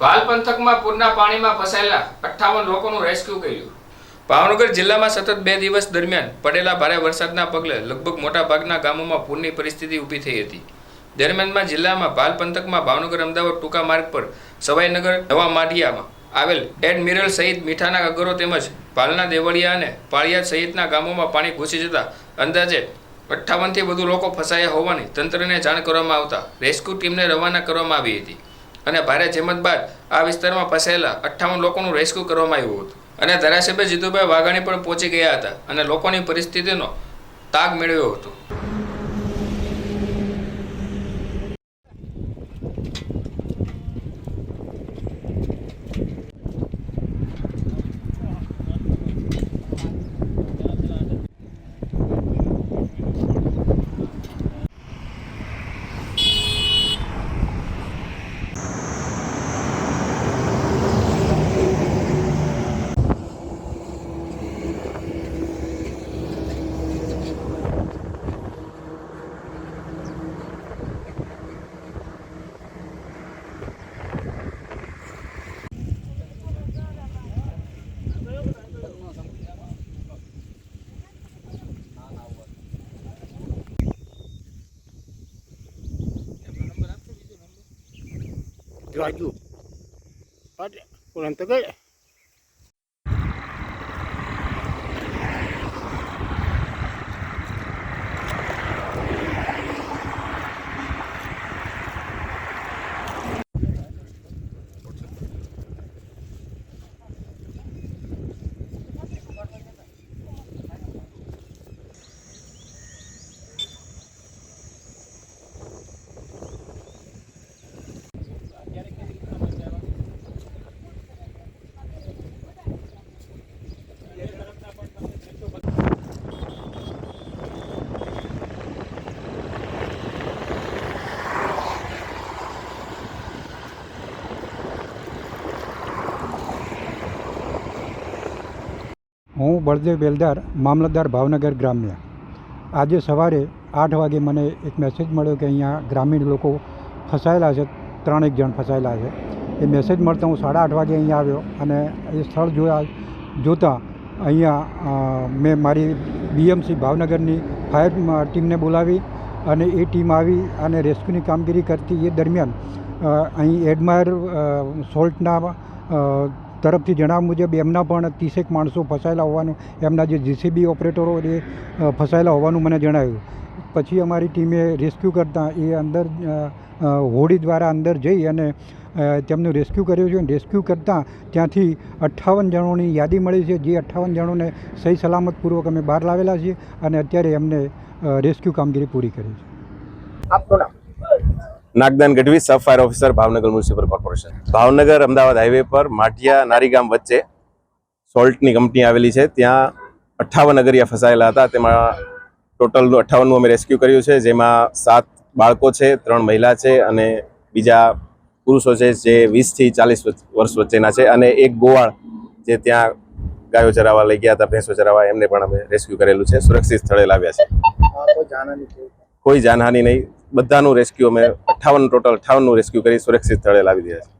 ભાલ પંથકમાં પૂરના પાણીમાં ફસાયેલા અઠ્ઠાવન લોકોનું રેસ્ક્યુ કર્યું. ભાવનગર જિલ્લામાં સતત બે દિવસ દરમિયાન પડેલા ભારે વરસાદના પગલે લગભગ મોટાભાગના ગામોમાં પૂરની પરિસ્થિતિ ઊભી થઈ હતી. દરમિયાનમાં જિલ્લામાં ભાલ પંથકમાં ભાવનગર અમદાવાદ ટૂંકા માર્ગ પર સવાઈનગર, નવા માઢિયામાં આવેલ એડમિરલ સહિત મીઠાના અગરો તેમજ ભાલના દેવળિયા અને પાળિયાદ સહિતના ગામોમાં પાણી ઘૂસી જતા અંદાજે અઠ્ઠાવનથી વધુ લોકો ફસાયા હોવાની તંત્રને જાણ કરવામાં આવતા રેસ્ક્યુ ટીમને રવાના કરવામાં આવી હતી. અને ભારે જહેમત બાદ આ વિસ્તારમાં ફસાયેલા અઠ્ઠાવન લોકોનું રેસ્ક્યુ કરવામાં આવ્યું હતું. અને ધારાસભ્ય જીતુભાઈ વાઘાણી પણ પહોંચી ગયા હતા અને લોકોની પરિસ્થિતિનો તાગ મેળવ્યો હતો. geraju. ada pulang tegak. હું બળદેવ બેલદાર, મામલતદાર ભાવનગર ગ્રામ્ય. આજે સવારે આઠ વાગે મને એક મેસેજ મળ્યો કે અહીંયા ગ્રામીણ લોકો ફસાયેલા છે, ત્રણેક જણ ફસાયેલા છે. એ મેસેજ મળતા હું સાડા આઠ વાગે અહીંયા આવ્યો અને એ સ્થળ જોયા, જોતાં અહીંયા મેં મારી બીએમસી ભાવનગરની ફાયર ટીમને બોલાવી અને એ ટીમ આવી અને રેસ્ક્યુની કામગીરી કરતી એ દરમિયાન અહીં એડમાયર સોલ્ટના તરફથી જણાવ્યા મુજબ, એમના પણ ત્રીસેક માણસો ફસાયેલા હોવાનું, એમના જે જીસીબી ઓપરેટરો એ ફસાયેલા હોવાનું મને જણાવ્યું. પછી અમારી ટીમે રેસ્ક્યુ કરતાં એ અંદર હોડી દ્વારા અંદર જઈ અને તેમનું રેસ્ક્યુ કર્યું છે. રેસ્ક્યુ કરતાં ત્યાંથી અઠ્ઠાવન જણોની યાદી મળી છે. જે અઠ્ઠાવન જણોને સહી સલામતપૂર્વક અમે બહાર લાવેલા છીએ અને અત્યારે એમને રેસ્ક્યુ કામગીરી પૂરી કરી છે. Nagdan Gadhvi sub fire officer, Bhavnagar municipal corporation. Bhavnagar, Ahmedabad highway પર માટિયા નારીગામ વચ્ચે સોલ્ટની કંપની આવેલી છે. ત્યાં અઠ્ઠાવન અગરિયા ફસાયેલા હતા. તેમાં ટોટલ અઠ્ઠાવનનું અમે રેસ્ક્યુ કર્યું છે, જેમાં સાત બાળકો છે, ત્રણ મહિલા છે અને બીજા પુરુષો છે, જે વીસથી ચાલીસ વર્ષ વચ્ચેના છે અને એક ગોવાળ જે ત્યાં ગાયો ચરાવવા લઈ ગયા હતા, ભેંસો ચરાવવા, એમને પણ અમે રેસ્ક્યુ કરેલું છે. સુરક્ષિત સ્થળે લાવ્યા છે. કોઈ જાનહાનિ નહીં. બધાનું રેસ્ક્યુ અમે અઠ્ઠાવન ટોટલ અઠ્ઠાવનનું રેસ્ક્યુ કરી સુરક્ષિત સ્થળે લાવી દીધા છે.